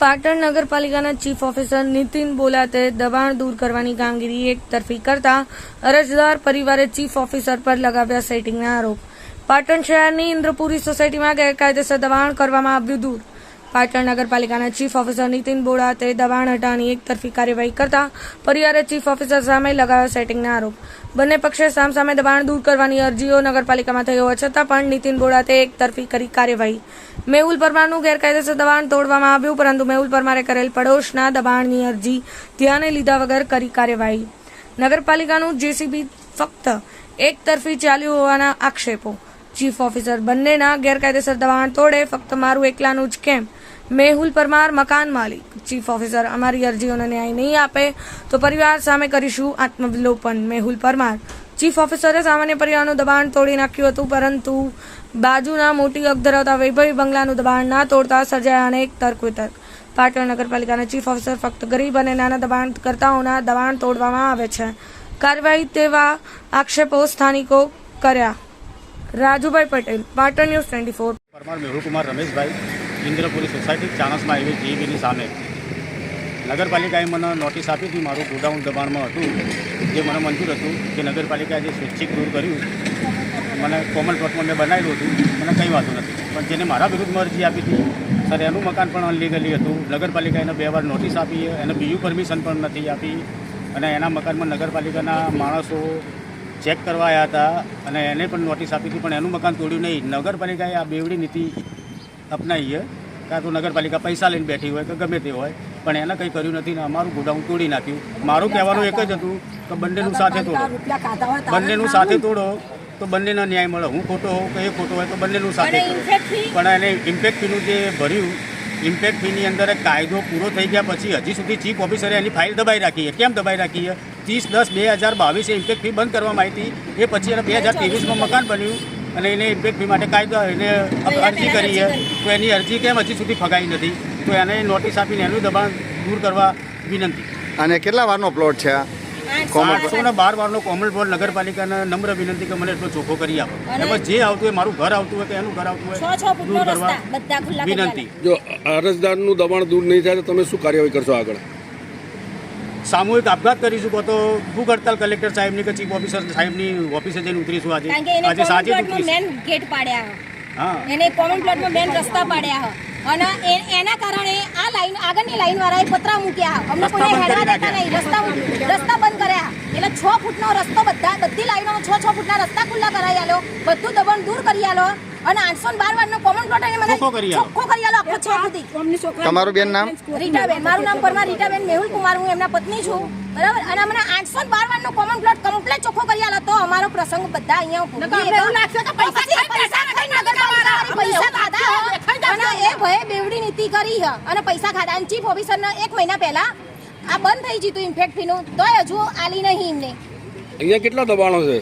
પાટણ નગરપાલિકાના chief officer Nitin બોલાતે દબાણ દૂર કરવાની કામગીરી એક તરફી કરતા અરજદાર પરિવારે ચીફ ઓફિસર પર લગાવ્યા સેટિંગના આરોપ. પાટણ શહેરની ઇન્દ્રપુરી સોસાયટીમાં ગેરકાયદેસર દબાણ કરવામાં આવ્યું દૂર. પાટણ નગરપાલિકાના ચીફ ઓફિસર નીતિન બોડાતે દબાણ હટાવવાની એક તરફી કાર્યવાહી કરતા પરિવારે ચીફ ઓફિસર સામે લગાવ્યા સેટિંગના આરોપ. બંને પક્ષે સામસામે દબાણ દૂર કરવાની અરજીઓ નગરપાલિકામાં થઈ હોવા છતાં પણ નીતિન બોડાતે એક તરફી કરી કાર્યવાહી. મેહુલ પરમારનું ગેરકાયદેસર દબાણ તોડવામાં આવ્યું, પરંતુ મેહુલ પરમારે કરેલ પડોશના દબાણની અરજી ધ્યાને લીધા વગર કરી કાર્યવાહી. નગરપાલિકાનું જેસીબી ફક્ત એક તરફી ચાલ્યું હોવાના આક્ષેપો. ચીફ ઓફિસર બંનેના ગેરકાયદેસર દબાણ તોડે, ફક્ત મારું એકલાનું જ કેમ? મેહુલ પરમાર, મકાન માલિક. ચીફ ઓફિસર અમારી અરજીઓનો ન્યાય નહીં આપે તો પરિવાર સામે કરીશું આત્મવિલોપન. મેહુલ પરમાર. ચીફ ઓફિસરે સામાન્ય પરિવારનું દબાણ તોડી નાખ્યું હતું, પરંતુ બાજુના મોટી અગ ધરાવતા વૈભવી બંગલાનું દબાણ ના તોડતા સર્જાયા અનેક તર્ક વિતર્ક પાટણ નગરપાલિકાના ચીફ ઓફિસર ફક્ત ગરીબ અને નાના દબાણકર્તાઓના દબાણ તોડવામાં આવે છે. કાર્યવાહી તેવા આક્ષેપો સ્થાનિકો કર્યા. Rajubhai Patel, Patan news twenty four. Parmar Mehulkumar Rameshbhai. Indrapuri society Chanasma highway જીબીની સામે. નગરપાલિકાએ મને નોટિસ આપી હતી મારું ગોડાઉન દબાણમાં હતું, જે મને મંજૂર હતું કે નગરપાલિકાએ જે સ્વૈચ્છિક દૂર કર્યું, મને કોમન પ્લોટમાં મેં બનાવેલું હતું, મને કંઈ વાંધો નથી. પણ જેને મારા વિરુદ્ધમાં અરજી આપી હતી, સર, એનું મકાન પણ અનલીગલી હતું. નગરપાલિકાએ એને બે વાર નોટિસ આપી, એને બીજું પરમિશન પણ નથી આપી. અને એના મકાનમાં નગરપાલિકાના માણસો ચેક કરવા આવ્યા હતા અને એને પણ નોટિસ આપી હતી, પણ એનું મકાન તોડ્યું નહીં. નગરપાલિકાએ આ બેવડી નીતિ અપનાવી છે કાં તો નગરપાલિકા પૈસા લઈને બેઠી હોય કે ગમે તે હોય પણ એને કંઈ કર્યું નથી ને અમારું ગોડાઉન તોડી નાખ્યું. મારું કહેવાનું એક જ હતું કે બંનેનું સાથે તોડો. બંનેનું સાથે તોડો તો બંનેનો ન્યાય મળે. હું ખોટો હોઉં કે એ ખોટો હોય તો બંનેનું સાથે તોડો. પણ એને ઇમ્પેક્ટ ફીનું જે ભર્યું ઇમ્પેક્ટ ફીની અંદર કાયદો પૂરો થઈ ગયા પછી હજી સુધી ચીફ ઓફિસરે એની ફાઇલ દબાઈ રાખી છે. કેમ દબાઈ રાખી છે? ત્રીસ દસ બે હજાર બાવીસે ઇમ્પેક્ટ ફી બંધ કરવામાં આવી હતી. એ પછી એને બે હજાર ત્રેવીસમાં મકાન બન્યું. અને એને ઇમ્પેક્ટ માટે કાયદો એને અરજી કરી છે. તો એની અરજી કેમ હજી સુધી ફગાઈ નથી? તો એને નોટિસ આપીને એનું દબાણ દૂર કરવા વિનંતી. અને કેટલા વારનો પ્લોટ છે આઠસો ને બાર વારનો કોમન પ્લોટ નગરપાલિકાને નમ્ર વિનંતી કે મને એટલો ચોખ્ખો કરી આપો. એમાં જે આવતું હોય મારું ઘર આવતું હોય કે એનું ઘર આવતું હોય દૂર કરવા રસ્તા બધા ખુલ્લા કરી વિનંતી જો અરજદારનું દબાણ દૂર નહીં થાય તો તમે શું કાર્યવાહી કરશો આગળ? સામૂહિક આપઘાત કરીશું કહો તો ભૂખ હડતાલ કલેક્ટર સાહેબની કે ચીફ ઓફિસર સાહેબની ઓફિસે જઈને ઉતરીશું. આજે આજે સાંજે મેન ગેટ પાડ્યા હા. એને કોમન પ્લોટમાં મેન રસ્તા પાડ્યા અને એના કારણે આ લાઈન આગળની લાઈન વાળાએ પતરા મૂક્યા અમને કોઈ હેડવા દેતા નહીં. રસ્તા રસ્તા બંધ કર્યા એટલે છ ફૂટનો રસ્તો બધા બધી લાઈનો છ છ ફૂટના રસ્તા ખુલ્લા કરાવી આલો બધું દબાણ દૂર કરી આલો અને આઠસો બાર વારનો કોમન પ્લોટ એને મને ચોખ્ખો કરી આલો. ચોખ્ખો કરી આલો આખો છ ફૂટી તમારું બેન નામ? રીટાબેન. મારું નામ પરમાર રીટાબેન મેહુલ કુમાર હું એમના પત્ની છું. બરાબર? અને અમને આઠસો બાર વારનો કોમન પ્લોટ કમ્પ્લીટ ચોખ્ખો કરી આલો. તો અમારો પ્રસંગ બધા અહીંયા પૈસા ખાધા. અને એ ભયે બેવડી નીતિ કરી હ. અને પૈસા ખાધા. અને ચીફ ઓફિસરને એક મહિના પહેલા આ બંધ થઈ જીતું ઇન્ફેક્ટ ફીનું તોય હજુ આલી નહીં એમને. અહીંયા કેટલા દબાણો છે?